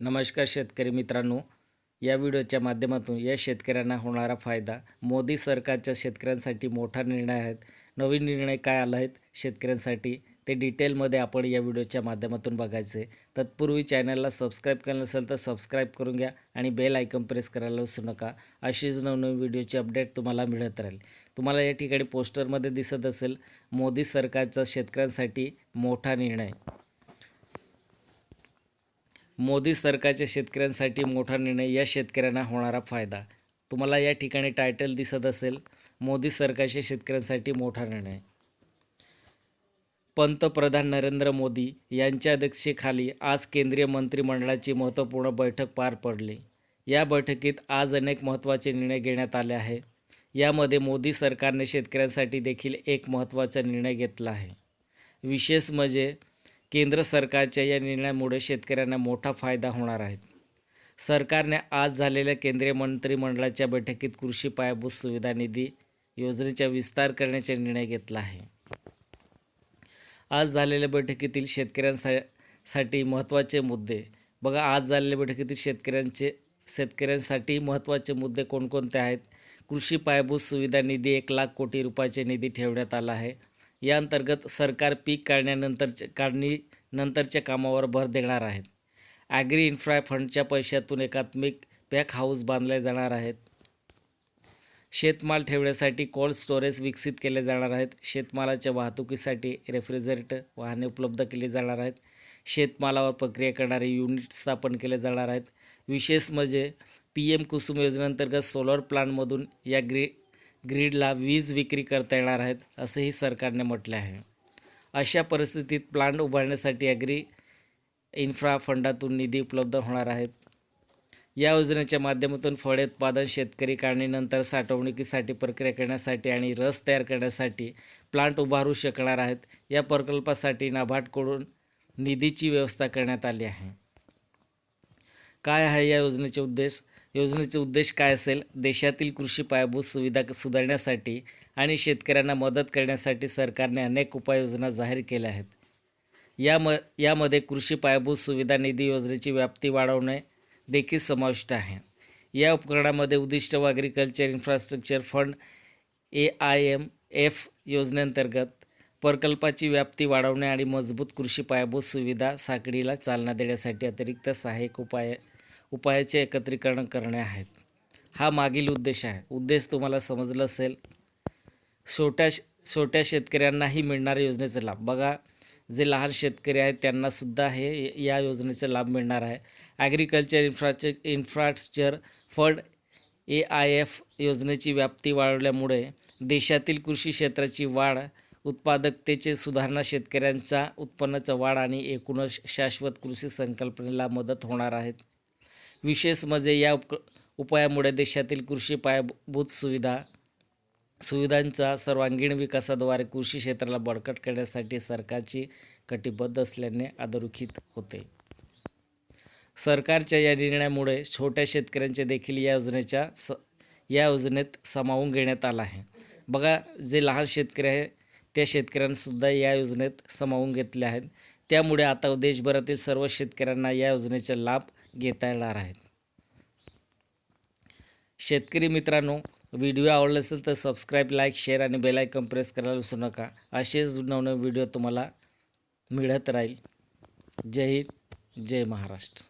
नमस्कार शेतकरी मित्रांनो. या व्हिडिओच्या माध्यमातून या शेतकऱ्यांना होणारा फायदा. मोदी सरकारच्या शेतकऱ्यांसाठी मोठा निर्णय आहेत. नवीन निर्णय काय आला आहेत शेतकऱ्यांसाठी ते डिटेलमध्ये आपण या व्हिडिओच्या माध्यमातून बघायचे. तत्पूर्वी चॅनलला सबस्क्राईब केलं नसेल तर सबस्क्राईब करून घ्या आणि बेल आयकन प्रेस करायला विसरू नका. अशीच नवनवीन व्हिडिओची अपडेट तुम्हाला मिळत राहील. तुम्हाला या ठिकाणी पोस्टरमध्ये दिसत असेल मोदी सरकारचा शेतकऱ्यांसाठी मोठा निर्णय. मोदी सरकारच्या शेतकऱ्यांसाठी मोठा निर्णय या शेतकऱ्यांना होणारा फायदा. तुम्हाला या ठिकाणी टायटल दिसत असेल मोदी सरकारच्या शेतकऱ्यांसाठी मोठा निर्णय. पंतप्रधान नरेंद्र मोदी यांच्या अध्यक्षतेखाली आज केंद्रीय मंत्रिमंडळाची महत्त्वपूर्ण बैठक पार पडली. या बैठकीत आज अनेक महत्त्वाचे निर्णय घेण्यात आले आहे यामध्ये मोदी सरकारने शेतकऱ्यांसाठी देखील एक महत्त्वाचा निर्णय घेतला आहे. विशेष म्हणजे केंद्र सरकारच्या या निर्णयामुळे शेतकऱ्यांना मोठा फायदा होणार आहे. सरकारने आज झालेल्या केंद्रीय मंत्रिमंडळाच्या बैठकीत कृषी पायाभूत सुविधा निधी योजनेचा विस्तार करण्याचा निर्णय घेतला आहे. आज झालेल्या बैठकीतील शेतकऱ्यांसाठी साठी महत्त्वाचे मुद्दे. बघा आज झालेल्या बैठकीतील शेतकऱ्यांचे शेतकऱ्यांसाठी महत्त्वाचे मुद्दे कोणकोणते आहेत? कृषी पायाभूत सुविधा निधी एक लाख कोटी रुपयाचे निधी ठेवण्यात आला आहे. या अंतर्गत सरकार पीक काढण्यानंतरच्या काढणीनंतरच्या कामावर भर देणार आहेत. ॲग्री इन्फ्रा फंडच्या पैशातून एकात्मिक पॅक हाऊस बांधले जाणार आहेत. शेतमाल ठेवण्यासाठी कोल्ड स्टोरेज विकसित केले जाणार आहेत. शेतमालाच्या वाहतुकीसाठी रेफ्रिजरेटर वाहने उपलब्ध केली जाणार आहेत. शेतमालावर प्रक्रिया करणारे युनिट स्थापन केले जाणार आहेत. विशेष म्हणजे पी एम कुसुम योजनेअंतर्गत सोलर प्लांटमधून या ग्री ग्रीडला वीज विक्री करता येणार आहेत असंही सरकारने म्हटले आहे. अशा परिस्थितीत प्लांट उभारण्यासाठी ॲग्री इन्फ्रा फंडातून निधी उपलब्ध होणार आहेत. या योजनेच्या माध्यमातून फळे उत्पादन शेतकरी काढणीनंतर साठवणुकीसाठी प्रक्रिया करण्यासाठी आणि रस तयार करण्यासाठी प्लांट उभारू शकणार आहेत. या प्रकल्पासाठी नाबार्डकडून निधीची व्यवस्था करण्यात आली आहे. काय आहे या योजनेचे उद्देश? योजनेचे उद्देश काय असेल? देशातील कृषी पायाभूत सुविधा सुधारण्यासाठी आणि शेतकऱ्यांना मदत करण्यासाठी सरकारने अनेक उपाययोजना जाहीर केल्या आहेत. या म यामध्ये कृषी पायाभूत सुविधा निधी योजनेची व्याप्ती वाढवणे देखील समाविष्ट आहे. या उपकरणामध्ये उद्दिष्ट व agriculture infrastructure fund A I M F योजनेअंतर्गत प्रकल्पाची व्याप्ती वाढवणे आणि मजबूत कृषी पायाभूत सुविधा साखळीला चालना देण्यासाठी अतिरिक्त सहाय्यक उपाय उपायाचे एकत्रीकरण करणे आहेत. हा मागील उद्देश आहे. उद्देश तुम्हाला समजलं असेल. छोट्या छोट्या शेतकऱ्यांनाही मिळणाऱ्या योजनेचा लाभ. बघा जे लहान शेतकरी आहेत त्यांनासुद्धा हे या योजनेचा लाभ मिळणार आहे. Agriculture infrastructure infrastructure fund A I F योजनेची व्याप्ती वाढवल्यामुळे देशातील कृषी क्षेत्राची वाढ उत्पादकतेचे सुधारणा शेतकऱ्यांचा उत्पन्नाचा वाढ आणि एकूणच शाश्वत कृषी संकल्पनेला मदत होणार आहेत. विशेष म्हणजे या उप उपायामुळे देशातील कृषी पायाभूत सुविधा सुविधांचा सर्वांगीण विकासाद्वारे कृषी क्षेत्राला बळकट करण्यासाठी सरकारची कटिबद्ध असल्याने अधोरेखित होते. सरकारच्या या निर्णयामुळे छोट्या शेतकऱ्यांचे देखील या योजनेच्या स या योजनेत सामावून घेण्यात आला आहे. बघा जे लहान शेतकरी आहे त्या शेतकऱ्यांसुद्धा या योजनेत सामावून घेतले आहेत. त्यामुळे आता देशभरातील सर्व शेतकऱ्यांना या योजनेचा लाभ घेता येणार आहेत. शेतकरी मित्रांनो व्हिडिओ आवडला असेल तर सबस्क्राईब लाईक शेअर आणि बेलायकन प्रेस करायला विसरू नका. असेच नवनवे व्हिडिओ तुम्हाला मिळत राहील. जय हिंद जय महाराष्ट्र.